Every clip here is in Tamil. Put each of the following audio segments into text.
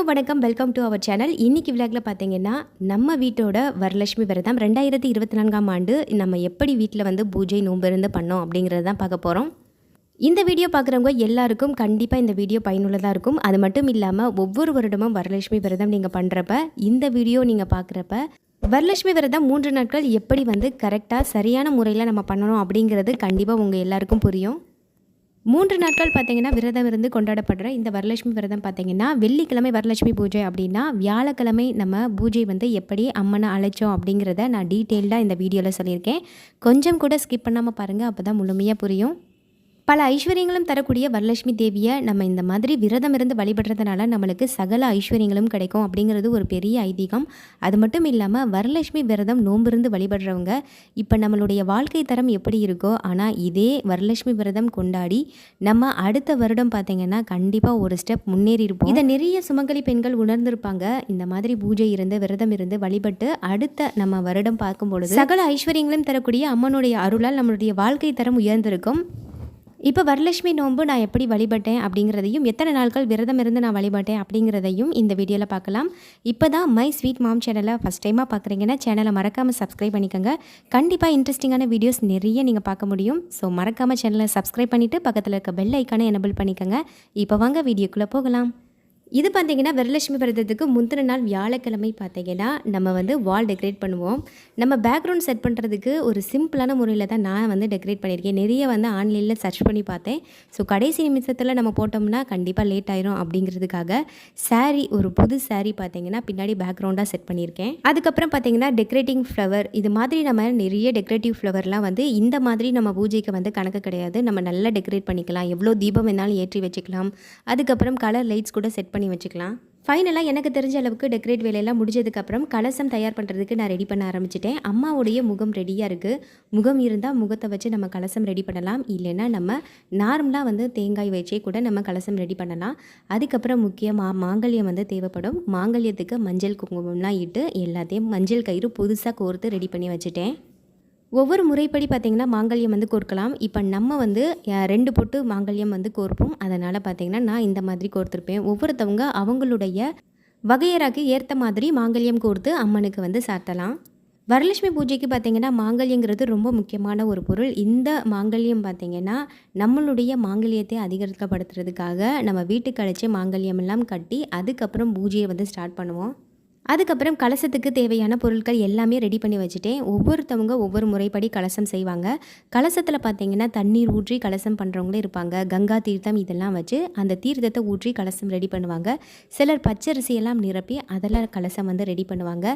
அனைவருக்கும் வணக்கம். வெல்கம் டு அவர் சேனல் இன்னைக்கு விளாக்ல பார்த்தீங்கன்னா நம்ம வீட்டோட வரலட்சுமி விரதம் ரெண்டாயிரத்தி இருபத்தி நான்காம் ஆண்டு நம்ம எப்படி வீட்டில் வந்து பூஜை நோம்பிருந்து பண்ணோம் அப்படிங்கிறத தான் பார்க்க போகிறோம் இந்த வீடியோ பார்க்குறவங்க எல்லாருக்கும் கண்டிப்பாக இந்த வீடியோ பயனுள்ளதாக இருக்கும். அது மட்டும் இல்லாமல் ஒவ்வொரு வருடமும் வரலட்சுமி விரதம் நீங்கள் பண்ணுறப்ப இந்த வீடியோ நீங்கள் பார்க்குறப்ப வரலட்சுமி விரதம் மூன்று நாட்கள் எப்படி வந்து கரெக்டாக சரியான முறையில் நம்ம பண்ணணும் அப்படிங்கிறது கண்டிப்பாக உங்கள் எல்லாருக்கும் புரியும். மூன்று நாட்கள் பார்த்தீங்கன்னா விரதம் இருந்து கொண்டாடப்படுற இந்த வரலட்சுமி விரதம் பார்த்தீங்கன்னா வெள்ளிக்கிழமை வரலட்சுமி பூஜை அப்படின்னா வியாழக்கிழமை நம்ம பூஜை வந்து எப்படி அம்மனை அழைச்சோம் அப்படிங்கிறத நான் டீட்டெயில்டாக இந்த வீடியோவில் சொல்லியிருக்கேன். கொஞ்சம் கூட ஸ்கிப் பண்ணாமல் பாருங்கள் அப்போ தான் முழுமையாக புரியும். பல ஐஸ்வர்யங்களும் தரக்கூடிய வரலட்சுமி தேவியை நம்ம இந்த மாதிரி விரதம் இருந்து வழிபடுறதுனால நம்மளுக்கு சகல ஐஸ்வர்யங்களும் கிடைக்கும் அப்படிங்கிறது ஒரு பெரிய ஐதீகம். அது மட்டும் இல்லாமல் வரலட்சுமி விரதம் நோம்பிருந்து வழிபடுறவங்க இப்போ நம்மளுடைய வாழ்க்கை தரம் எப்படி இருக்கோ ஆனால் இதே வரலட்சுமி விரதம் கொண்டாடி நம்ம அடுத்த வருடம் பார்த்திங்கன்னா கண்டிப்பாக ஒரு ஸ்டெப் முன்னேறி இருப்போம் இதை நிறைய சுமங்கலி பெண்கள் உணர்ந்திருப்பாங்க. இந்த மாதிரி பூஜை இருந்து விரதம் இருந்து வழிபட்டு அடுத்த நம்ம வருடம் பார்க்கும்பொழுது சகல ஐஸ்வர்யங்களும் தரக்கூடிய அம்மனுடைய அருளால் நம்மளுடைய வாழ்க்கை தரம் உயர்ந்திருக்கும். இப்போ வரலட்சுமி நோன்பு நான் எப்படி வழிபட்டேன் அப்படிங்கிறதையும் எத்தனை நாட்கள் விரதம் இருந்து நான் வழிபட்டேன் அப்படிங்கிறதையும் இந்த வீடியோவில் பார்க்கலாம். இப்போ தான் மை ஸ்வீட் மாம் சேனலை ஃபஸ்ட் டைமாக பார்க்குறீங்கன்னா சேனலை மறக்காமல் சப்ஸ்கிரைப் பண்ணிக்கோங்க. கண்டிப்பாக இன்ட்ரெஸ்டிங்கான வீடியோஸ் நிறைய நீங்கள் பார்க்க முடியும். ஸோ மறக்காமல் சேனலை சப்ஸ்கிரைப் பண்ணிவிட்டு பக்கத்தில் இருக்க பெல் ஐக்கானை எனபிள் பண்ணிக்கோங்க. இப்போ வாங்க வீடியோக்குள்ளே போகலாம். இது பார்த்தீங்கன்னா வரலட்சுமி விரதத்துக்கு முந்தின நாள் வியாழக்கிழமை பார்த்தீங்கன்னா நம்ம வந்து வால் டெக்கரேட் பண்ணுவோம். நம்ம பேக்ரவுண்ட் செட் பண்ணுறதுக்கு ஒரு சிம்பிளான முறையில் தான் நான் வந்து டெக்கரேட் பண்ணியிருக்கேன். நிறைய வந்து ஆன்லைனில் சர்ச் பண்ணி பார்த்தேன். ஸோ கடைசி நிமிஷத்தில் நம்ம போட்டோம்னா கண்டிப்பாக லேட் ஆயிரும் அப்படிங்கிறதுக்காக சாரீ ஒரு புது சாரீ பார்த்தீங்கன்னா பின்னாடி பேக்ரவுண்டாக செட் பண்ணியிருக்கேன். அதுக்கப்புறம் பார்த்தீங்கன்னா டெக்கரேட்டிங் ஃப்ளவர் இது மாதிரி நம்ம நிறைய டெக்கரேட்டிவ் ஃப்ளவர்லாம் வந்து இந்த மாதிரி நம்ம பூஜைக்கு வந்து கணக்கு கிடையாது. நம்ம நல்லா டெக்கரேட் பண்ணிக்கலாம். எவ்வளோ தீபம் வேணாலும் ஏற்றி வச்சுக்கலாம். அதுக்கப்புறம் கலர் லைட்ஸ் கூட செட் பண்ணி பண்ணி வச்சுக்கலாம். ஃபைனலாக எனக்கு தெரிஞ்ச அளவுக்கு டெக்கரேட் வேலையெல்லாம் முடிஞ்சதுக்கப்புறம் கலசம் தயார் பண்ணுறதுக்கு நான் ரெடி பண்ண ஆரம்பிச்சிட்டேன். அம்மாவுடைய முகம் ரெடியாக இருக்குது முகம் இருந்தால் முகத்தை வச்சு நம்ம கலசம் ரெடி பண்ணலாம். இல்லைன்னா நம்ம நார்மலாக வந்து தேங்காய் வச்சே கூட நம்ம கலசம் ரெடி பண்ணலாம். அதுக்கப்புறம் முக்கியமாக மாங்கல்யம் வந்து தேவைப்படும். மாங்கல்யத்துக்கு மஞ்சள் குங்குமம்லாம் இட்டு எல்லாத்தையும் மஞ்சள் கயிறு புதுசாக கோர்த்து ரெடி பண்ணி வச்சுட்டேன். ஒவ்வொரு முறைப்படி பார்த்திங்கன்னா மாங்கல்யம் வந்து கோர்க்கலாம். இப்போ நம்ம வந்து ரெண்டு பொட்டு மாங்கல்யம் வந்து கோர்ப்போம். அதனால் பார்த்திங்கன்னா நான் இந்த மாதிரி கோர்த்துருப்பேன். ஒவ்வொருத்தவங்க அவங்களுடைய வகையறாக்கு ஏற்ற மாதிரி மாங்கல்யம் கோர்த்து அம்மனுக்கு வந்து சாத்தலாம். வரலட்சுமி பூஜைக்கு பார்த்திங்கன்னா மாங்கல்யங்கிறது ரொம்ப முக்கியமான ஒரு பொருள். இந்த மாங்கல்யம் பார்த்திங்கன்னா நம்மளுடைய மாங்கல்யத்தை அதிகரிக்கப்படுத்துறதுக்காக நம்ம வீட்டுக்கு அழைச்சி மாங்கல்யம் எல்லாம் கட்டி அதுக்கப்புறம் பூஜையை வந்து ஸ்டார்ட் பண்ணுவோம். அதுக்கப்புறம் கலசத்துக்கு தேவையான பொருட்கள் எல்லாமே ரெடி பண்ணி வச்சுட்டேன். ஒவ்வொருத்தவங்க ஒவ்வொரு முறைப்படி கலசம் செய்வாங்க. கலசத்தில் பார்த்தீங்கன்னா தண்ணீர் ஊற்றி கலசம் பண்ணுறவங்களும் இருப்பாங்க. கங்கா தீர்த்தம் இதெல்லாம் வச்சு அந்த தீர்த்தத்தை ஊற்றி கலசம் ரெடி பண்ணுவாங்க. சிலர் பச்சரிசியெல்லாம் நிரப்பி அதெல்லாம் கலசம் வந்து ரெடி பண்ணுவாங்க.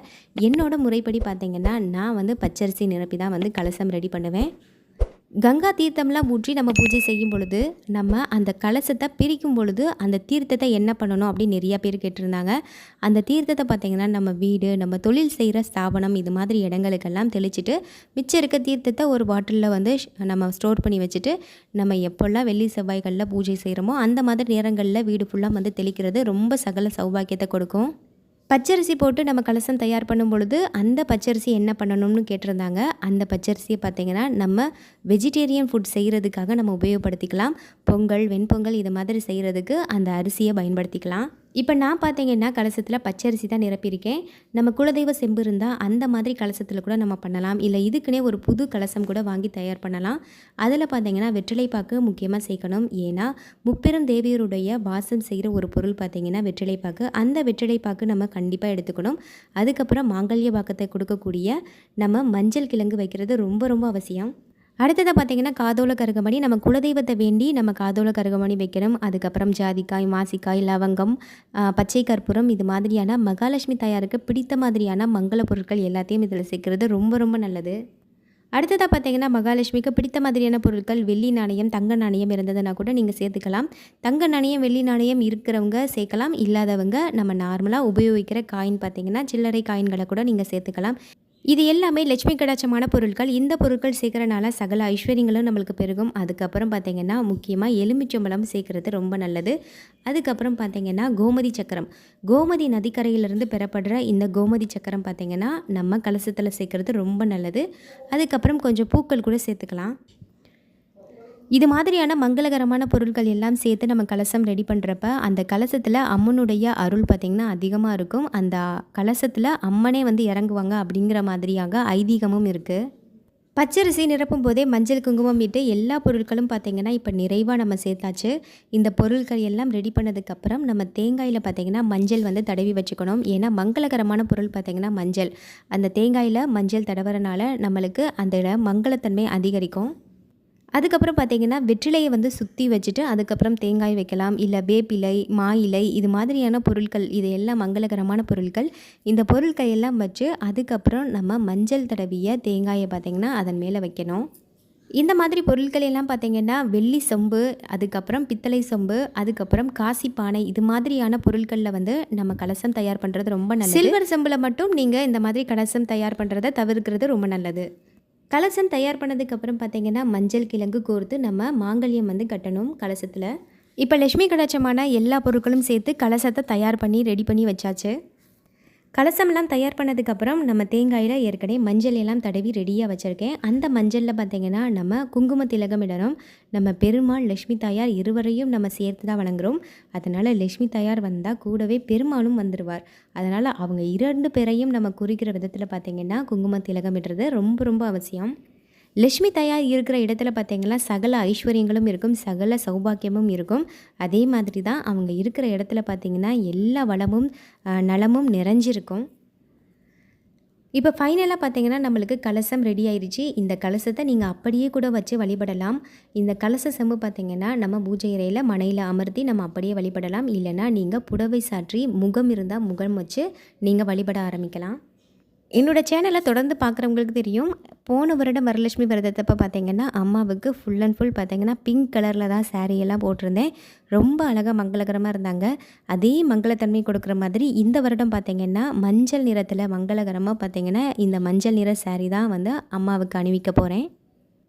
என்னோட முறைப்படி பார்த்தீங்கன்னா நான் வந்து பச்சரிசி நிரப்பி தான் வந்து கலசம் ரெடி பண்ணுவேன். கங்கா தீர்த்தம்லாம் ஊற்றி நம்ம பூஜை செய்யும் பொழுது நம்ம அந்த கலசத்தை பிரிக்கும் பொழுது அந்த தீர்த்தத்தை என்ன பண்ணணும் அப்படின்னு நிறைய பேர் கேட்டிருந்தாங்க. அந்த தீர்த்தத்தை பார்த்திங்கன்னா நம்ம வீடு நம்ம தொழில் செய்கிற ஸ்தாபனம் இது மாதிரி இடங்களுக்கெல்லாம் தெளிச்சிட்டு மிச்சம் இருக்க தீர்த்தத்தை ஒரு பாட்டிலில் வந்து நம்ம ஸ்டோர் பண்ணி வச்சுட்டு நம்ம எப்போல்லாம் வெள்ளி செவ்வாய்களில் பூஜை செய்கிறோமோ அந்த மாதிரி நேரங்களில் வீடு ஃபுல்லாக வந்து தெளிக்கிறது ரொம்ப சகல சௌபாக்கியத்தை கொடுக்கும். பச்சரிசி போட்டு நம்ம கலசம் தயார் பண்ணும் பொழுது அந்த பச்சரிசி என்ன பண்ணணும்னு கேட்டிருந்தாங்க. அந்த பச்சரிசியை பார்த்தீங்கன்னா நம்ம வெஜிடேரியன் ஃபுட் செய்கிறதுக்காக நம்ம உபயோகப்படுத்திக்கலாம். பொங்கல் வெண்பொங்கல் இது மாதிரி செய்கிறதுக்கு அந்த அரிசியை பயன்படுத்திக்கலாம். இப்போ நான் பார்த்தீங்கன்னா கலசத்தில் பச்சரிசி தான் நிரப்பியிருக்கேன். நம்ம குலதெய்வ செம்பு இருந்தால் அந்த மாதிரி கலசத்தில் கூட நம்ம பண்ணலாம். இல்லை இதுக்குன்னே ஒரு புது கலசம் கூட வாங்கி தயார் பண்ணலாம். அதில் பார்த்தீங்கன்னா வெற்றிலைப்பாக்கு முக்கியமாக சேர்க்கணும். ஏன்னா முப்பெரும் தேவியருடைய வாசம் செய்கிற ஒரு பொருள் பார்த்தீங்கன்னா வெற்றிலைப்பாக்கு அந்த வெற்றிலை பாக்கு நம்ம கண்டிப்பாக எடுத்துக்கணும். அதுக்கப்புறம் மாங்கல்ய பாக்கத்தை கொடுக்கக்கூடிய நம்ம மஞ்சள் கிழங்கு வைக்கிறது ரொம்ப ரொம்ப அவசியம். அடுத்ததாக பார்த்தீங்கன்னா காதோல கருகமணி. நம்ம குலதெய்வத்தை வேண்டி நம்ம காதோல கருகமணி வைக்கணும் அதுக்கப்புறம் ஜாதிக்காய் மாசிக்காய் லவங்கம் பச்சை கற்பூரம் இது மாதிரியான மகாலட்சுமி தாயாருக்கு பிடித்த மாதிரியான மங்கள பொருட்கள் எல்லாத்தையும் இதில் சேர்க்குறது ரொம்ப ரொம்ப நல்லது. அடுத்ததாக பார்த்தீங்கன்னா மகாலட்சுமிக்கு பிடித்த மாதிரியான பொருட்கள் வெள்ளி நாணயம் தங்க நாணயம் இருந்ததுன்னா கூட நீங்கள் சேர்த்துக்கலாம். தங்க நாணயம் வெள்ளி நாணயம் இருக்கிறவங்க சேர்க்கலாம். இல்லாதவங்க நம்ம நார்மலாக உபயோகிக்கிற காயின் பார்த்தீங்கன்னா சில்லறை காயின்களை கூட நீங்கள் சேர்த்துக்கலாம். இது எல்லாமே லட்சுமி கடாட்சமான பொருட்கள். இந்த பொருட்கள் சேர்க்கறனால சகல ஐஸ்வர்யங்களும் நம்மளுக்கு பெருகும். அதுக்கப்புறம் பார்த்திங்கன்னா முக்கியமாக எலுமிச்சம்பழம் சேர்க்கறது ரொம்ப நல்லது. அதுக்கப்புறம் பார்த்திங்கன்னா கோமதி சக்கரம். கோமதி நதிக்கரையிலிருந்து பெறப்படுற இந்த கோமதி சக்கரம் பார்த்திங்கன்னா நம்ம கலசத்தில் சேர்க்கறது ரொம்ப நல்லது. அதுக்கப்புறம் கொஞ்சம் பூக்கள் கூட சேர்த்துக்கலாம். இது மாதிரியான மங்களகரமான பொருட்கள் எல்லாம் சேர்த்து நம்ம கலசம் ரெடி பண்ணுறப்ப அந்த கலசத்தில் அம்மனுடைய அருள் பார்த்திங்கன்னா அதிகமாக இருக்கும். அந்த கலசத்தில் அம்மனே வந்து இறங்குவாங்க அப்படிங்கிற மாதிரியாக ஐதீகமும் இருக்குது பச்சரிசி நிரப்பும் போதே மஞ்சள் குங்குமம் இட்டு எல்லா பொருட்களும் பார்த்திங்கன்னா இப்போ நிறைவாக நம்ம சேர்த்தாச்சு. இந்த பொருட்கள் எல்லாம் ரெடி பண்ணதுக்கப்புறம் நம்ம தேங்காயில் பார்த்திங்கன்னா மஞ்சள் வந்து தடவி வச்சுக்கணும். ஏன்னா மங்களகரமான பொருள் பார்த்திங்கன்னா மஞ்சள். அந்த தேங்காயில் மஞ்சள் தடவுறனால நம்மளுக்கு அந்த மங்களத்தன்மை அதிகரிக்கும். அதுக்கப்புறம் பார்த்திங்கன்னா வெற்றிலையை வந்து சுற்றி வச்சுட்டு அதுக்கப்புறம் தேங்காய் வைக்கலாம். இல்லை வேப்பிலை மா இலை இது மாதிரியான பொருட்கள் இது எல்லாம் மங்களகரமான பொருட்கள். இந்த பொருட்கள் எல்லாம் வச்சு அதுக்கப்புறம் நம்ம மஞ்சள் தடவிய தேங்காயை பார்த்திங்கன்னா அதன் மேலே வைக்கணும். இந்த மாதிரி பொருட்கள் எல்லாம் பார்த்தீங்கன்னா வெள்ளி சொம்பு அதுக்கப்புறம் பித்தளை சொம்பு அதுக்கப்புறம் காசி பானை இது மாதிரியான பொருட்களில் வந்து நம்ம கலசம் தயார் பண்ணுறது ரொம்ப நல்லது. சில்வர் சொம்பில் மட்டும் நீங்கள் இந்த மாதிரி கலசம் தயார் பண்ணுறதை தவிர்க்கிறது ரொம்ப நல்லது. கலசம் தயார் பண்ணதுக்கப்புறம் பார்த்திங்கன்னா மஞ்சள் கிழங்கு கோர்த்து நம்ம மாங்கல்யம் வந்து கட்டணும் கலசத்தில். இப்போ லட்சுமி கடாட்சமான எல்லா பொருட்களும் சேர்த்து கலசத்தை தயார் பண்ணி ரெடி பண்ணி வச்சாச்சு. கலசம்லாம் தயார் பண்ணதுக்கப்புறம் நம்ம தேங்காயில் ஏற்கனவே மஞ்சள் எல்லாம் தடவி ரெடியாக வச்சுருக்கேன். அந்த மஞ்சளில் பார்த்திங்கன்னா நம்ம குங்கும திலகம் இடணும் நம்ம பெருமாள் லக்ஷ்மி தாயார் இருவரையும் நம்ம சேர்த்து தான் வணங்குறோம். அதனால் லக்ஷ்மி தாயார் வந்தால் கூடவே பெருமாளும் வந்துடுவார் அதனால் அவங்க இரண்டு பேரையும் நம்ம குறிக்கிற விதத்தில் பார்த்திங்கன்னா குங்கும திலகம் இடுறது ரொம்ப ரொம்ப அவசியம். லக்ஷ்மி தாயார் இருக்கிற இடத்துல பார்த்தீங்கன்னா சகல ஐஸ்வர்யங்களும் இருக்கும் சகல சௌபாக்கியமும் இருக்கும். அதே மாதிரி தான் அவங்க இருக்கிற இடத்துல பார்த்திங்கன்னா எல்லா வளமும் நலமும் நிறைஞ்சிருக்கும். இப்போ ஃபைனலாக பார்த்தீங்கன்னா நம்மளுக்கு கலசம் ரெடி ஆயிடுச்சு இந்த கலசத்தை நீங்கள் அப்படியே கூட வச்சு வழிபடலாம். இந்த கலச செம்பு பார்த்தீங்கன்னா நம்ம பூஜை இறையில் மனையில் அமர்த்தி நம்ம அப்படியே வழிபடலாம். இல்லைனா நீங்கள் புடவை சாற்றி முகம் இருந்தால் முகம் வச்சு நீங்கள் வழிபட ஆரம்பிக்கலாம். என்னோடய சேனலை தொடர்ந்து பார்க்குறவங்களுக்கு தெரியும். போன வருடம் வரலட்சுமி விரதத்தப்போ பார்த்திங்கன்னா அம்மாவுக்கு ஃபுல் அண்ட் ஃபுல் பார்த்திங்கன்னா பிங்க் கலரில் தான் சாரீ எல்லாம் போட்டிருந்தேன். ரொம்ப அழகாக மங்களகரமாக இருந்தாங்க. அதே மங்களத்தன்மை கொடுக்குற மாதிரி இந்த வருடம் பார்த்திங்கன்னா மஞ்சள் நிறத்தில் மங்களகரமாக பார்த்திங்கன்னா இந்த மஞ்சள் நிற சாரீ தான் வந்து அம்மாவுக்கு அணிவிக்க போகிறேன்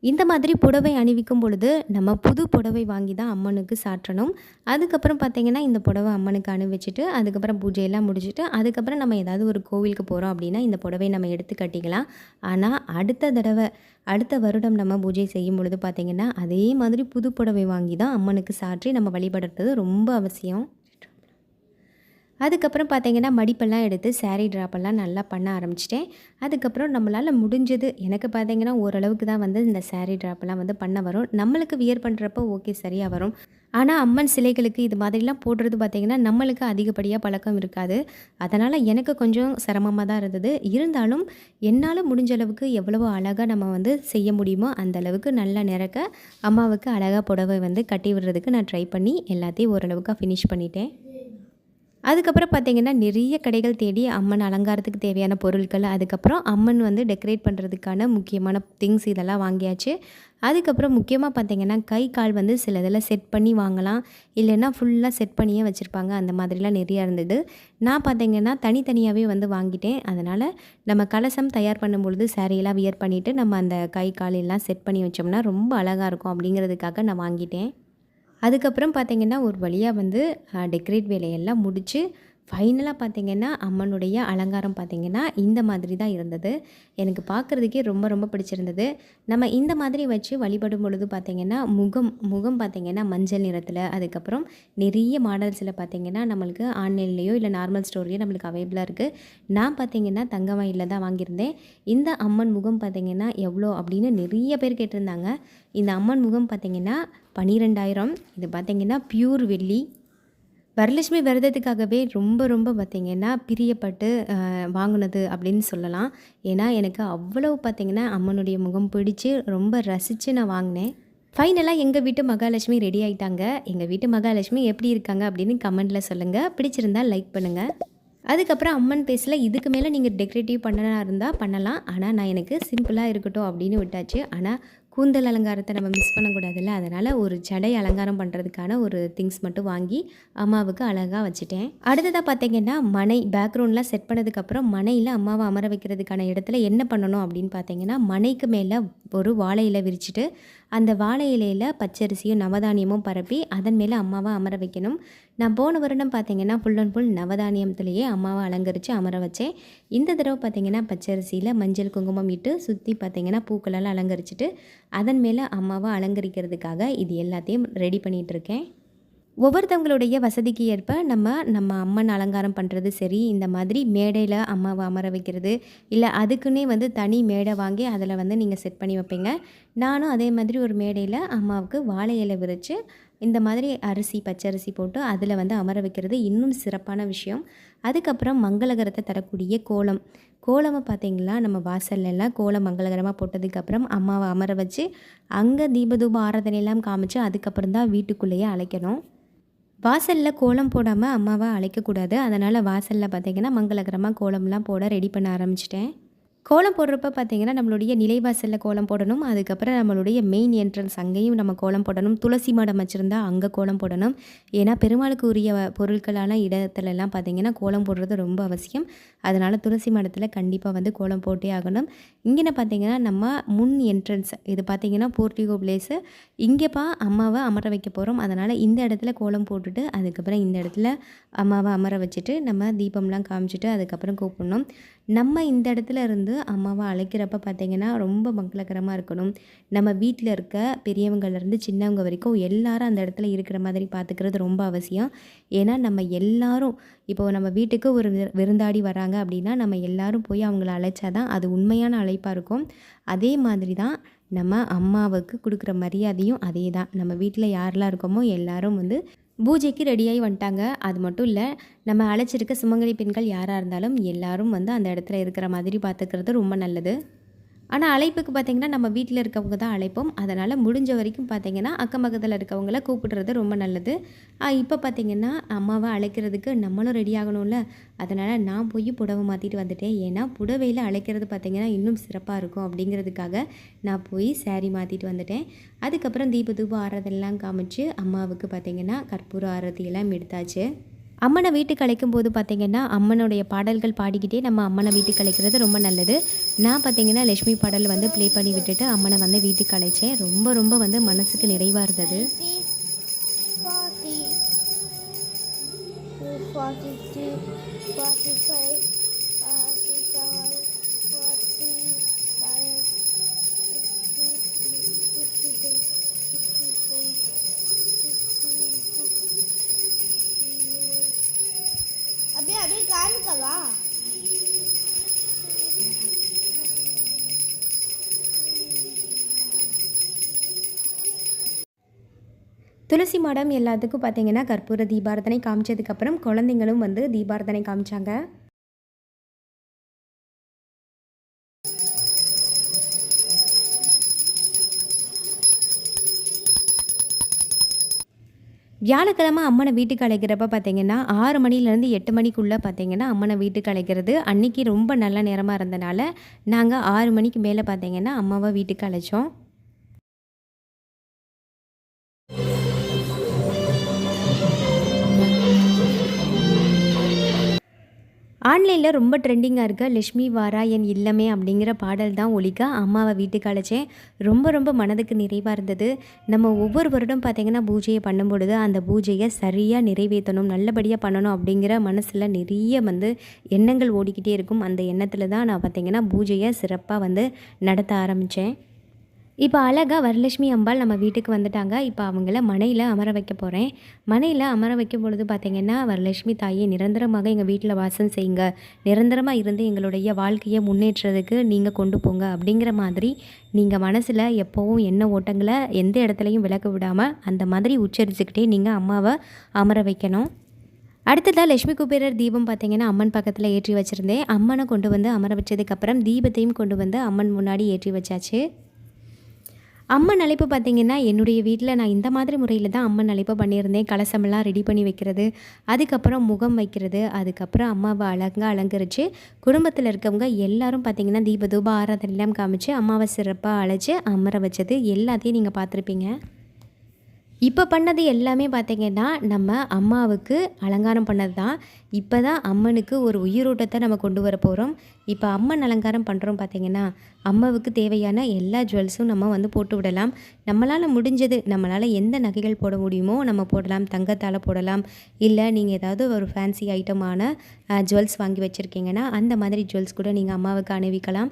இந்த மாதிரி புடவை அணிவிக்கும் பொழுது நம்ம புது புடவை வாங்கி தான் அம்மனுக்கு சாற்றணும். அதுக்கப்புறம் பார்த்திங்கன்னா இந்த புடவை அம்மனுக்கு அணிவிச்சிட்டு அதுக்கப்புறம் பூஜையெல்லாம் முடிச்சுட்டு அதுக்கப்புறம் நம்ம ஏதாவது ஒரு கோவிலுக்கு போகிறோம் அப்படின்னா இந்த புடவை நம்ம எடுத்து கட்டிக்கலாம். ஆனால் அடுத்த தடவை அடுத்த வருடம் நம்ம பூஜை செய்யும் பொழுது பார்த்திங்கன்னா அதே மாதிரி புது புடவை வாங்கி தான் அம்மனுக்கு சாற்றி நம்ம வழிபடுறது ரொம்ப அவசியம். அதுக்கப்புறம் பார்த்தீங்கன்னா மடிப்பெல்லாம் எடுத்து சாரீ ட்ராப்பெல்லாம் நல்லா பண்ண ஆரம்பிச்சிட்டேன். அதுக்கப்புறம் நம்மளால் முடிஞ்சது. எனக்கு பார்த்தீங்கன்னா ஓரளவுக்கு தான் வந்து இந்த சாரீ ட்ராப்பெல்லாம் வந்து பண்ண வரும். நம்மளுக்கு வியர் பண்ணுறப்போ ஓகே சரியாக வரும். ஆனால் அம்மன் சிலைகளுக்கு இது மாதிரிலாம் போடுறது பார்த்திங்கன்னா நம்மளுக்கு அதிகப்படியாக பழக்கம் இருக்காது. அதனால் எனக்கு கொஞ்சம் சிரமமாக தான் இருந்தது. இருந்தாலும் என்னால் முடிஞ்ச அளவுக்கு எவ்வளவோ அழகாக நம்ம வந்து செய்ய முடியுமோ அந்த அளவுக்கு நல்லா நிறக்க அம்மாவுக்கு அழகாக புடவை வந்து கட்டி விடுறதுக்கு நான் ட்ரை பண்ணி எல்லாத்தையும் ஓரளவுக்கு ஃபினிஷ் பண்ணிட்டேன். அதுக்கப்புறம் பார்த்திங்கன்னா நிறைய கடைகள் தேடி அம்மன் அலங்காரத்துக்கு தேவையான பொருட்கள் அதுக்கப்புறம் அம்மன் வந்து டெக்கரேட் பண்ணுறதுக்கான முக்கியமான திங்ஸ் இதெல்லாம் வாங்கியாச்சு. அதுக்கப்புறம் முக்கியமாக பார்த்திங்கன்னா கை கால் வந்து சில இதில் செட் பண்ணி வாங்கலாம். இல்லைன்னா ஃபுல்லாக செட் பண்ணியே வச்சுருப்பாங்க. அந்த மாதிரிலாம் நிறையா இருந்தது. நான் பார்த்திங்கன்னா தனித்தனியாகவே வந்து வாங்கிட்டேன். அதனால் நம்ம கலசம் தயார் பண்ணும்பொழுது சாரியெல்லாம் வியர் பண்ணிவிட்டு நம்ம அந்த கை கால் எல்லாம் செட் பண்ணி வச்சோம்னா ரொம்ப அழகாக இருக்கும் அப்படிங்கிறதுக்காக நான் வாங்கிட்டேன். அதுக்கப்புறம் பார்த்திங்கன்னா ஒரு வழியாக வந்து டெக்கரேட் வேலையெல்லாம் முடித்து ஃபைனலாக பார்த்திங்கன்னா அம்மனுடைய அலங்காரம் பார்த்திங்கன்னா இந்த மாதிரி தான் இருந்தது. எனக்கு பார்க்குறதுக்கே ரொம்ப ரொம்ப பிடிச்சிருந்தது. நம்ம இந்த மாதிரி வச்சு வழிபடும் பொழுது பார்த்திங்கன்னா முகம் முகம் பார்த்திங்கன்னா மஞ்சள் நிறத்தில் அதுக்கப்புறம் நிறைய மாடல்ஸில் பார்த்திங்கன்னா நம்மளுக்கு ஆன்லைன்லேயோ இல்லை நார்மல் ஸ்டோர்லேயோ நம்மளுக்கு அவைலபிளாக இருக்குது நான் பார்த்திங்கன்னா தங்கமயிலில் தான் வாங்கியிருந்தேன். இந்த அம்மன் முகம் பார்த்திங்கன்னா எவ்வளோ அப்படின்னு நிறைய பேர் கேட்டிருந்தாங்க. இந்த அம்மன் முகம் பார்த்திங்கன்னா பன்னிரெண்டாயிரம் இது பார்த்திங்கன்னா ப்யூர் வெள்ளி. வரலட்சுமி விரதத்துக்காகவே ரொம்ப ரொம்ப பார்த்திங்கன்னா பிரியப்பட்டு வாங்கினது அப்படின்னு சொல்லலாம். ஏன்னா எனக்கு அவ்வளோ பார்த்திங்கன்னா அம்மனுடைய முகம் பிடிச்சி ரொம்ப ரசித்து நான் வாங்கினேன். ஃபைனலாக எங்கள் வீட்டு மகாலட்சுமி ரெடி ஆகிட்டாங்க எங்கள் வீட்டு மகாலட்சுமி எப்படி இருக்காங்க அப்படின்னு கமெண்ட்டில் சொல்லுங்கள் பிடிச்சிருந்தால் லைக் பண்ணுங்கள் அதுக்கப்புறம் அம்மன் பேஸில் இதுக்கு மேலே நீங்கள் டெக்கரேட்டிவ் பண்ணனா இருந்தால் பண்ணலாம். ஆனால் நான் எனக்கு சிம்பிளாக இருக்கட்டும் அப்படின்னு விட்டாச்சு. ஆனால் கூந்தல் அலங்காரத்தை நம்ம மிஸ் பண்ணக்கூடாதுல்ல? அதனால் ஒரு ஜடை அலங்காரம் பண்ணுறதுக்கான ஒரு திங்ஸ் மட்டும் வாங்கி அம்மாவுக்கு அழகாக வச்சுட்டேன். அடுத்ததாக பார்த்தீங்கன்னா மனை பேக்ரவுண்ட்லாம் செட் பண்ணதுக்கப்புறம் மனையில் அம்மாவை அமர வைக்கிறதுக்கான இடத்துல என்ன பண்ணணும் அப்படின்னு பார்த்தீங்கன்னா மனைக்கு மேலே ஒரு வாழை இலை விரிச்சிட்டு அந்த வாழை இலையில் பச்சரிசியும் நவதானியமும் பரப்பி அதன் மேலே அம்மாவை அமர வைக்கணும். நான் போன வருடம் பார்த்தீங்கன்னா ஃபுல் அண்ட் ஃபுல் நவதானியத்துலேயே அம்மாவை அலங்கரித்து அமர வச்சேன். இந்த தடவை பார்த்தீங்கன்னா பச்சரிசியில் மஞ்சள் குங்குமம் இட்டு சுற்றி பார்த்தீங்கன்னா பூக்களால் அலங்கரிச்சிட்டு அதன் மேலே அம்மாவை அலங்கரிக்கிறதுக்காக இது எல்லாத்தையும் ரெடி பண்ணிகிட்ருக்கேன் ஒவ்வொருத்தவங்களுடைய வசதிக்கு ஏற்ப நம்ம நம்ம அம்மன் அலங்காரம் பண்ணுறது சரி இந்த மாதிரி மேடையில் அம்மாவை அமர வைக்கிறது இல்லை அதுக்குன்னே வந்து தனி மேடை வாங்கி அதில் வந்து நீங்கள் செட் பண்ணி வைப்பீங்க. நானும் அதே மாதிரி ஒரு மேடையில் அம்மாவுக்கு வாழை இலை விரித்து இந்த மாதிரி அரிசி பச்சரிசி போட்டு அதில் வந்து அமர வைக்கிறது இன்னும் சிறப்பான விஷயம். அதுக்கப்புறம் மங்களகரத்தை தரக்கூடிய கோலம். கோலமை பார்த்திங்களா நம்ம வாசல்ல எல்லாம் கோலம் மங்களகரமாக போட்டதுக்கப்புறம் அம்மாவை அமர வச்சு அங்கே தீபதூப ஆராதனையெல்லாம் காமிச்சு அதுக்கப்புறம் தான் வீட்டுக்குள்ளேயே அழைக்கணும். வாசலில் கோலம் போடாமல் அம்மாவை அழைக்கக்கூடாது. அதனால் வாசலில் பார்த்திங்கன்னா மங்களகரமாக கோலம்லாம் போட ரெடி பண்ண ஆரம்பிச்சிட்டேன். கோலம் போடுறப்ப பார்த்தீங்கன்னா நம்மளுடைய நிலைவாசலில் கோலம் போடணும். அதுக்கப்புறம் நம்மளுடைய மெயின் என்ட்ரன்ஸ் அங்கேயும் நம்ம கோலம் போடணும். துளசி மாடம் வச்சுருந்தா அங்கே கோலம் போடணும். ஏன்னா பெருமாளுக்கு உரிய பொருட்களான இடத்துலலாம் பார்த்திங்கன்னா கோலம் போடுறது ரொம்ப அவசியம். அதனால் துளசி மாடத்தில் கண்டிப்பாக வந்து கோலம் போட்டே ஆகணும். இங்கே பார்த்திங்கன்னா நம்ம முன் என்ட்ரன்ஸ் இது பார்த்திங்கன்னா போர்டிகோ பிளேஸு இங்கேப்பா அம்மாவை அமர வைக்க போகிறோம் அதனால் இந்த இடத்துல கோலம் போட்டுட்டு அதுக்கப்புறம் இந்த இடத்துல அம்மாவை அமர வச்சுட்டு நம்ம தீபம்லாம் காமிச்சிட்டு அதுக்கப்புறம் கூப்பிடணும். நம்ம இந்த இடத்துல இருந்து அம்மாவை அழைக்கிறப்ப பார்த்திங்கன்னா ரொம்ப மங்களகரமாக இருக்கணும். நம்ம வீட்டில் இருக்க பெரியவங்கள்லேருந்து சின்னவங்க வரைக்கும் எல்லாரும் அந்த இடத்துல இருக்கிற மாதிரி பார்த்துக்கிறது ரொம்ப அவசியம். ஏன்னா நம்ம எல்லாரும் இப்போ நம்ம வீட்டுக்கு ஒரு விருந்தாடி வராங்க அப்படின்னா நம்ம எல்லாரும் போய் அவங்கள அழைச்சாதான் அது உண்மையான அழைப்பாக இருக்கும். அதே மாதிரி தான் நம்ம அம்மாவுக்கு கொடுக்குற மரியாதையும் அதே தான் நம்ம வீட்டில் யாரெல்லாம் இருக்கோமோ எல்லாரும் வந்து பூஜைக்கு ரெடியாகி வந்துட்டாங்க. அது மட்டும் இல்லை நம்ம அழைச்சிருக்க சுமங்கலி பெண்கள் யாராக இருந்தாலும் எல்லாரும் வந்து அந்த இடத்துல இருக்கிற மாதிரி பார்த்துக்கிறது ரொம்ப நல்லது. ஆனால் அழைப்புக்கு பார்த்திங்கன்னா நம்ம வீட்டில் இருக்கவங்க தான் அழைப்போம். அதனால் முடிஞ்ச வரைக்கும் பார்த்திங்கன்னா அக்கம் பக்கத்தில் இருக்கவங்கள கூப்பிடுறது ரொம்ப நல்லது. இப்போ பார்த்திங்கன்னா அம்மாவை அழைக்கிறதுக்கு நம்மளும் ரெடி ஆகணும்ல. அதனால் நான் போய் புடவை மாற்றிட்டு வந்துட்டேன். ஏன்னா புடவையில் அழைக்கிறது பார்த்திங்கன்னா இன்னும் சிறப்பாக இருக்கும் அப்படிங்கிறதுக்காக நான் போய் சேரீ மாற்றிட்டு வந்துட்டேன். அதுக்கப்புறம் தீப தூபம் ஆரதெல்லாம் காமிச்சு அம்மாவுக்கு பார்த்திங்கன்னா கற்பூர ஆரத்தியெல்லாம் எடுத்தாச்சு. அம்மனை வீட்டுக்கு அழைக்கும் போது பார்த்திங்கன்னா அம்மனுடைய பாடல்கள் பாடிக்கிட்டே நம்ம அம்மனை வீட்டுக்கு அழைக்கிறது ரொம்ப நல்லது. நான் பார்த்திங்கன்னா லக்ஷ்மி பாடல் வந்து ப்ளே பண்ணி விட்டுட்டு அம்மனை வந்து வீட்டுக்கு அழைச்சேன். ரொம்ப ரொம்ப வந்து மனசுக்கு நிறைவாக இருந்தது. अभी துளசி மாடம் எல்லாத்துக்கும் பார்த்தீங்கன்னா கற்பூர தீபாரதனை காமிச்சதுக்கப்புறம் குழந்தைங்களும் வந்து தீபாரதனை காமிச்சாங்க. வியாழக்கிழமை அம்மனை வீட்டுக்கு அழைக்கிறப்ப பார்த்தீங்கன்னா ஆறு மணிலேருந்து எட்டு மணிக்குள்ளே பார்த்தீங்கன்னா அம்மனை வீட்டுக்கு அழைக்கிறது. அன்றைக்கி ரொம்ப நல்ல நேரமாக இருந்தனால நாங்கள் ஆறு மணிக்கு மேலே பார்த்தீங்கன்னா அம்மாவை வீட்டுக்கு அழைச்சோம். ஆன்லைனில் ரொம்ப ட்ரெண்டிங்காக இருக்க. லக்ஷ்மி வாரா என் இல்லமே அப்படிங்கிற பாடல் தான் ஒழிக்க அம்மாவை வீட்டுக்கு அழைச்சேன். ரொம்ப ரொம்ப மனதுக்கு நிறைவாக இருந்தது. நம்ம ஒவ்வொரு வருடம் பார்த்திங்கன்னா பூஜையை பண்ணும் பொழுது அந்த பூஜையை சரியாக நிறைவேற்றணும் நல்லபடியாக பண்ணணும் அப்படிங்கிற மனசில் நிறைய வந்து எண்ணங்கள் ஓடிக்கிட்டே இருக்கும். அந்த எண்ணத்தில் தான் நான் பார்த்திங்கன்னா பூஜையை சிறப்பாக வந்து நடத்த ஆரம்பித்தேன் இப்போ அழகாக வரலட்சுமி அம்பாள் நம்ம வீட்டுக்கு வந்துட்டாங்க. இப்போ அவங்கள மனையில் அமர வைக்க போகிறேன் மனையில் அமர வைக்கும் பொழுது பார்த்திங்கன்னா வரலட்சுமி தாயை நிரந்தரமாக எங்கள் வீட்டில் வாசம் செய்யுங்க. நிரந்தரமாக இருந்து எங்களுடைய வாழ்க்கையை முன்னேற்றத்துக்கு நீங்கள் கொண்டு போங்க அப்படிங்கிற மாதிரி நீங்கள் மனசில் எப்போவும் எண்ண ஓட்டங்களை எந்த இடத்துலையும் விளக்க விடாமல் அந்த மாதிரி உச்சரிச்சுக்கிட்டே நீங்கள் அம்மாவை அமர வைக்கணும். அடுத்ததாக லட்சுமி குபேரர் தீபம் பார்த்தீங்கன்னா அம்மன் பக்கத்தில் ஏற்றி வச்சுருந்தேன். அம்மனை கொண்டு வந்து அமர வச்சதுக்கப்புறம் தீபத்தையும் கொண்டு வந்து அம்மன் முன்னாடி ஏற்றி வச்சாச்சு. அம்மன் அழைப்பு பார்த்திங்கன்னா என்னுடைய வீட்டில் நான் இந்த மாதிரி முறையில் தான் அம்மன் அழைப்பு பண்ணியிருந்தேன். கலசமெல்லாம் ரெடி பண்ணி வைக்கிறது அதுக்கப்புறம் முகம் வைக்கிறது அதுக்கப்புறம் அம்மாவை அழகாக அலங்கரித்து குடும்பத்தில் இருக்கவங்க எல்லாரும் பார்த்திங்கன்னா தீப தூப ஆராதனைலாம் காமிச்சு அம்மாவை சிறப்பாக அழைச்சி அமர வச்சது எல்லாத்தையும் நீங்கள் பார்த்துருப்பீங்க. இப்போ பண்ணது எல்லாமே பார்த்திங்கன்னா நம்ம அம்மாவுக்கு அலங்காரம் பண்ணது தான் இப்போ தான் அம்மனுக்கு ஒரு உயிரோட்டத்தை நம்ம கொண்டு வர போகிறோம் இப்போ அம்மன் அலங்காரம் பண்ணுறோம் பார்த்தீங்கன்னா அம்மாவுக்கு தேவையான எல்லா ஜுவல்ஸும் நம்ம வந்து போட்டு விடலாம். நம்மளால் முடிஞ்சது நம்மளால் எந்த நகைகள் போட முடியுமோ நம்ம போடலாம் தங்கத்தால் போடலாம். இல்லை நீங்கள் ஏதாவது ஒரு ஃபேன்சி ஐட்டமான ஜுவல்ஸ் வாங்கி வச்சுருக்கீங்கன்னா அந்த மாதிரி ஜுவல்ஸ் கூட நீங்கள் அம்மாவுக்கு அணிவிக்கலாம்.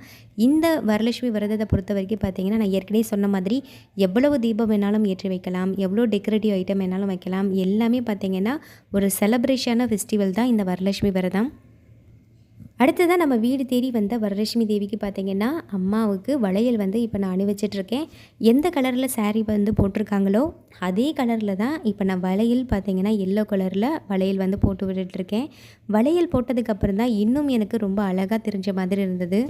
இந்த வரலட்சுமி விரதத்தை பொறுத்த வரைக்கும் பார்த்தீங்கன்னா நான் ஏற்கனவே சொன்ன மாதிரி எவ்வளவு தீபம் வேணாலும் ஏற்றி வைக்கலாம் எவ்வளோ டெக்கரேட்டிவ் ஐட்டம் வேணாலும் வைக்கலாம். எல்லாமே பார்த்தீங்கன்னா ஒரு செலப்ரேஷனான ஃபெஸ்டிவல் தான் இந்த வரலட்சுமி விரதம். அடுத்ததாக நம்ம வீடு தேடி வந்த வரலட்சுமி தேவிக்கு பார்த்தீங்கன்னா அம்மாவுக்கு வளையல் வந்து இப்போ நான் அணிவிச்சிட்ருக்கேன். எந்த கலரில் சாரீ வந்து போட்டிருக்காங்களோ அதே கலரில் தான் இப்போ நான் வளையல் பார்த்தீங்கன்னா எல்லோ கலரில் வளையல் வந்து போட்டு விட்டுட்ருக்கேன். வளையல் போட்டதுக்கப்புறம் தான் இன்னும் எனக்கு ரொம்ப அழகாக தெரிஞ்ச மாதிரி இருந்தது.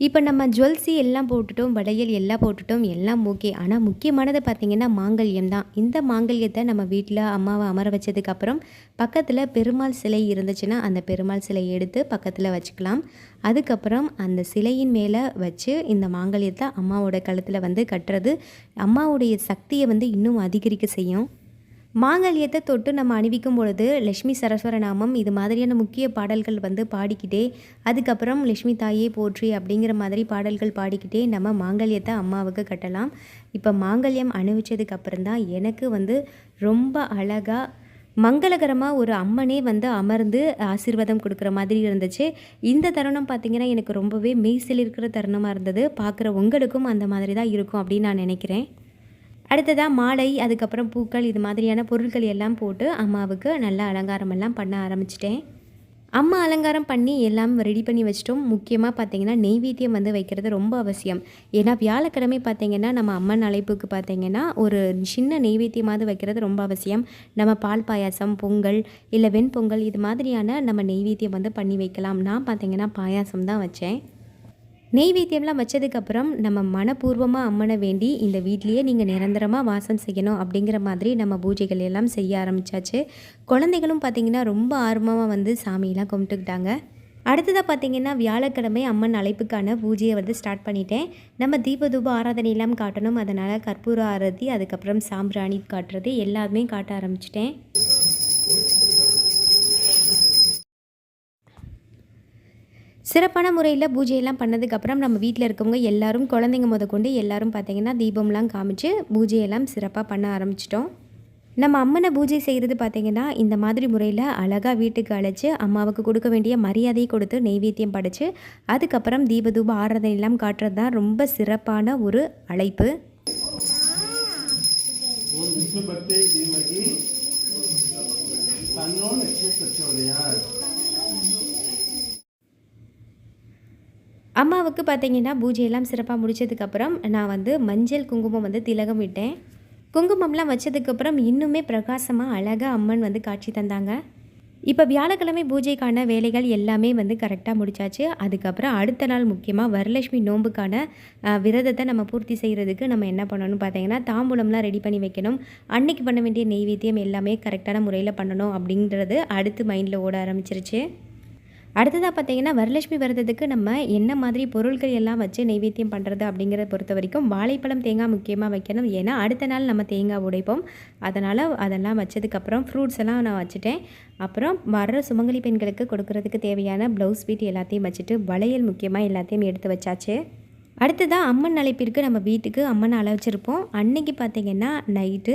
இப்போ நம்ம ஜுவல்ஸி எல்லாம் போட்டுட்டோம் வளையல் எல்லாம் போட்டுட்டோம் எல்லாம் ஓகே ஆனால் முக்கியமானது பார்த்திங்கன்னா மாங்கல்யம் தான். இந்த மாங்கல்யத்தை நம்ம வீட்டில் அம்மாவை அமர வச்சதுக்கப்புறம் பக்கத்தில் பெருமாள் சிலை இருந்துச்சுன்னா அந்த பெருமாள் சிலையை எடுத்து பக்கத்தில் வச்சுக்கலாம். அதுக்கப்புறம் அந்த சிலையின் மேலே வச்சு இந்த மாங்கல்யத்தை அம்மாவோட கழுத்தில் வந்து கட்டுறது அம்மாவுடைய சக்தியை வந்து இன்னும் அதிகரிக்க செய்யும். மாங்கல்யத்தை தொட்டு நம்ம அணிவிக்கும் பொழுது லட்சுமி சரஸ்வர நாமம் இது மாதிரியான முக்கிய பாடல்கள் வந்து பாடிக்கிட்டே அதுக்கப்புறம் லட்சுமி தாயே போற்றி அப்படிங்கிற மாதிரி பாடல்கள் பாடிக்கிட்டே நம்ம மாங்கல்யத்தை அம்மாவுக்கு கட்டலாம். இப்போ மாங்கல்யம் அணிவிச்சதுக்கு தான் எனக்கு வந்து ரொம்ப அழகாக மங்களகரமாக ஒரு அம்மனே வந்து அமர்ந்து ஆசீர்வாதம் கொடுக்குற மாதிரி இருந்துச்சு. இந்த தருணம் பார்த்திங்கன்னா எனக்கு ரொம்பவே மெய்சில் இருக்கிற தருணமாக இருந்தது. பார்க்குற உங்களுக்கும் அந்த மாதிரி தான் இருக்கும் அப்படின்னு நான் நினைக்கிறேன். அடுத்ததாக மாலை அதுக்கப்புறம் பூக்கள் இது மாதிரியான பொருட்கள் எல்லாம் போட்டு அம்மாவுக்கு நல்ல அலங்காரம் எல்லாம் பண்ண ஆரம்பிச்சிட்டேன். அம்மா அலங்காரம் பண்ணி எல்லாம் ரெடி பண்ணி வச்சிட்டோம். முக்கியமாக பார்த்தீங்கன்னா நெய்வேத்தியம் வந்து வைக்கிறது ரொம்ப அவசியம். ஏன்னா வியாழக்கிழமை பார்த்தீங்கன்னா நம்ம அம்மன் அழைப்புக்கு பார்த்தீங்கன்னா ஒரு சின்ன நெய்வேத்தியமாவது வைக்கிறது ரொம்ப அவசியம். நம்ம பால் பாயாசம் பொங்கல் இல்லை வெண்பொங்கல் இது மாதிரியான நம்ம நெய்வேத்தியம் வந்து பண்ணி வைக்கலாம். நான் பார்த்தீங்கன்னா பாயாசம் தான் வச்சேன். நெய்வேத்தியம்லாம் வச்சதுக்கப்புறம் நம்ம மனப்பூர்வமாக அம்மனை வேண்டி இந்த வீட்லேயே நீங்கள் நிரந்தரமாக வாசம் செய்யணும் அப்படிங்கிற மாதிரி நம்ம பூஜைகள் எல்லாம் செய்ய ஆரம்பித்தாச்சு குழந்தைகளும் பார்த்திங்கன்னா ரொம்ப ஆர்வமாக வந்து சாமியெல்லாம் கும்பிட்டுக்கிட்டாங்க. அடுத்ததாக பார்த்தீங்கன்னா வியாழக்கிழமை அம்மன் அழைப்புக்கான பூஜையை வந்து ஸ்டார்ட் பண்ணிட்டேன். நம்ம தீப தூப காட்டணும். அதனால் கற்பூர ஆரதி அதுக்கப்புறம் சாம்பிராணி காட்டுறது எல்லாமே காட்ட ஆரம்பிச்சிட்டேன். சிறப்பான முறையில் பூஜையெல்லாம் பண்ணதுக்கப்புறம் நம்ம வீட்டில் இருக்கவங்க எல்லாரும் குழந்தைங்க முத கொண்டு எல்லாரும் பார்த்தீங்கன்னா தீபம்லாம் காமிச்சு பூஜையெல்லாம் சிறப்பாக பண்ண ஆரம்பிச்சிட்டோம். நம்ம அம்மனை பூஜை செய்கிறது பார்த்தீங்கன்னா இந்த மாதிரி முறையில் அழகாக வீட்டுக்கு அழைச்சி அம்மாவுக்கு கொடுக்க வேண்டிய மரியாதையை கொடுத்து நெய்வேத்தியம் படைச்சு அதுக்கப்புறம் தீபதூப ஆராதனை எல்லாம் காட்டுறது தான் ரொம்ப சிறப்பான ஒரு அழைப்பு. ஓம் அம்மாவுக்கு பார்த்தீங்கன்னா பூஜையெல்லாம் சிறப்பாக முடிச்சதுக்கப்புறம் நான் வந்து மஞ்சள் குங்குமம் வந்து திலகம் விட்டேன். குங்குமம்லாம் வச்சதுக்கப்புறம் இன்னுமே பிரகாசமாக அழகாக அம்மன் வந்து காட்சி தந்தாங்க. இப்போ வியாழக்கிழமை பூஜைக்கான வேலைகள் எல்லாமே வந்து கரெக்டாக முடிச்சாச்சு. அதுக்கப்புறம் அடுத்த நாள் முக்கியமாக வரலட்சுமி நோன்புக்கான விரதத்தை நம்ம பூர்த்தி செய்கிறதுக்கு நம்ம என்ன பண்ணணும்னு பார்த்தீங்கன்னா தாம்பூலம்லாம் ரெடி பண்ணி வைக்கணும். அன்னைக்கு பண்ண வேண்டிய நெய்வேத்தியம் எல்லாமே கரெக்டான முறையில் பண்ணணும் அப்படின்றது அடுத்து மைண்டில் ஓட ஆரம்பிச்சிருச்சு. அடுத்ததாக பார்த்தீங்கன்னா வரலட்சுமி விரதத்துக்கு நம்ம என்ன மாதிரி பொருட்கள் எல்லாம் வச்சு நைவேத்தியம் பண்ணுறது அப்படிங்கிறத பொறுத்த வரைக்கும் வாழைப்பழம் தேங்காய் முக்கியமாக வைக்கணும். ஏன்னா அடுத்த நாள் நம்ம தேங்காய் உடைப்போம். அதனால் அதெல்லாம் வச்சதுக்கப்புறம் ஃப்ரூட்ஸ் எல்லாம் நான் வச்சுட்டேன். அப்புறம் வர்ற சுமங்கலி பெண்களுக்கு கொடுக்கறதுக்கு தேவையான ப்ளவுஸ் பீட் எல்லாத்தையும் வச்சுட்டு வளையல் முக்கியமாக எல்லாத்தையும் எடுத்து வச்சாச்சு. அடுத்ததாக அம்மன் அழைப்பிற்கு நம்ம வீட்டுக்கு அம்மனை அழைச்சிருப்போம். அன்னைக்கு பார்த்தீங்கன்னா நைட்டு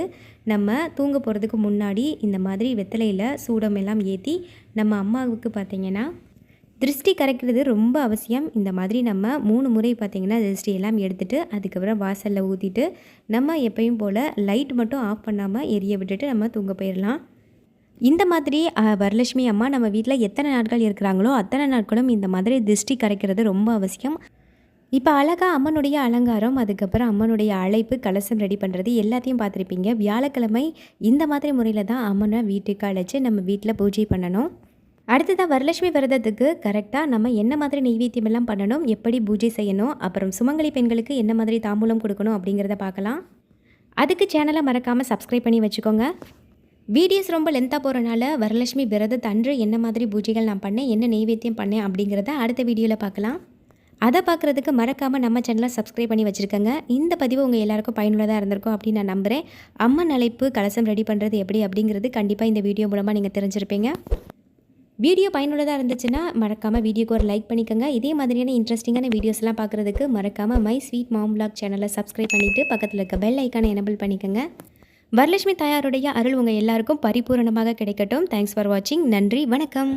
நம்ம தூங்க போகிறதுக்கு முன்னாடி இந்த மாதிரி வெத்தலையில் சூடம் எல்லாம் ஏற்றி நம்ம அம்மாவுக்கு பார்த்தீங்கன்னா திருஷ்டி கரைக்கிறது ரொம்ப அவசியம். இந்த மாதிரி நம்ம மூணு முறை பார்த்திங்கன்னா திருஷ்டி எல்லாம் எடுத்துகிட்டு அதுக்கப்புறம் வாசலில் ஊற்றிட்டு நம்ம எப்பயும் போல் லைட் மட்டும் ஆஃப் பண்ணாமல் எரிய விட்டுட்டு நம்ம தூங்க போயிடலாம் இந்த மாதிரி வரலட்சுமி அம்மா நம்ம வீட்டில் எத்தனை நாட்கள் இருக்கிறாங்களோ அத்தனை நாட்களும் இந்த மாதிரி திருஷ்டி கரைக்கிறது ரொம்ப அவசியம். இப்போ அழகாக அம்மனுடைய அலங்காரம் அதுக்கப்புறம் அம்மனுடைய அழைப்பு கலசம் ரெடி பண்ணுறது எல்லாத்தையும் பார்த்துருப்பீங்க. வியாழக்கிழமை இந்த மாதிரி முறையில் தான் அம்மனை வீட்டுக்கு அழைச்சி நம்ம வீட்டில் பூஜை பண்ணணும். அடுத்ததாக வரலட்சுமி விரதத்துக்கு கரெக்டாக நம்ம என்ன மாதிரி நெய்வேத்தியம் எல்லாம் பண்ணணும் எப்படி பூஜை செய்யணும் அப்புறம் சுமங்கலி பெண்களுக்கு என்ன மாதிரி தாம்பூலம் கொடுக்கணும் அப்படிங்கிறத பார்க்கலாம். அதுக்கு சேனலை மறக்காமல் சப்ஸ்கிரைப் பண்ணி வச்சுக்கோங்க. வீடியோஸ் ரொம்ப லென்த்தாக போகிறனால வரலட்சுமி விரதத்து அன்று என்ன மாதிரி பூஜைகள் நான் பண்ணேன் என்ன நெய்வேத்தியம் பண்ணேன் அப்படிங்கிறத அடுத்த வீடியோவில் பார்க்கலாம். அதை பார்க்குறதுக்கு மறக்காமல் நம்ம சேனலை சப்ஸ்கிரைப் பண்ணி வச்சுருக்கோங்க. இந்த பதிவு உங்கள் எல்லாருக்கும் பயனுள்ளதாக இருந்திருக்கும் அப்படின்னு நான் நம்புகிறேன் அம்மன் அழைப்பு கலசம் ரெடி பண்ணுறது எப்படி அப்படிங்கிறது கண்டிப்பாக இந்த வீடியோ மூலமாக நீங்கள் தெரிஞ்சிருப்பீங்க. வீடியோ பயனுள்ளதாக இருந்துச்சுன்னா மறக்காமல் வீடியோக்கு ஒரு லைக் பண்ணிக்கோங்க. இதே மாதிரியான இன்ட்ரெஸ்டிங்கான வீடியோஸ்லாம் பார்க்குறதுக்கு மறக்காமல் மை ஸ்வீட் மாம் பிளாக் சேனலை சப்ஸ்கிரைப் பண்ணிவிட்டு பக்கத்தில் இருக்க பெல் ஐக்கானை எனபிள் பண்ணிக்கோங்க. வரலட்சுமி தாயாருடைய அருள் உங்கள் எல்லாருக்கும் பரிபூரணமாக கிடைக்கட்டும். தேங்க்ஸ் ஃபார் வாட்சிங் நன்றி. வணக்கம்.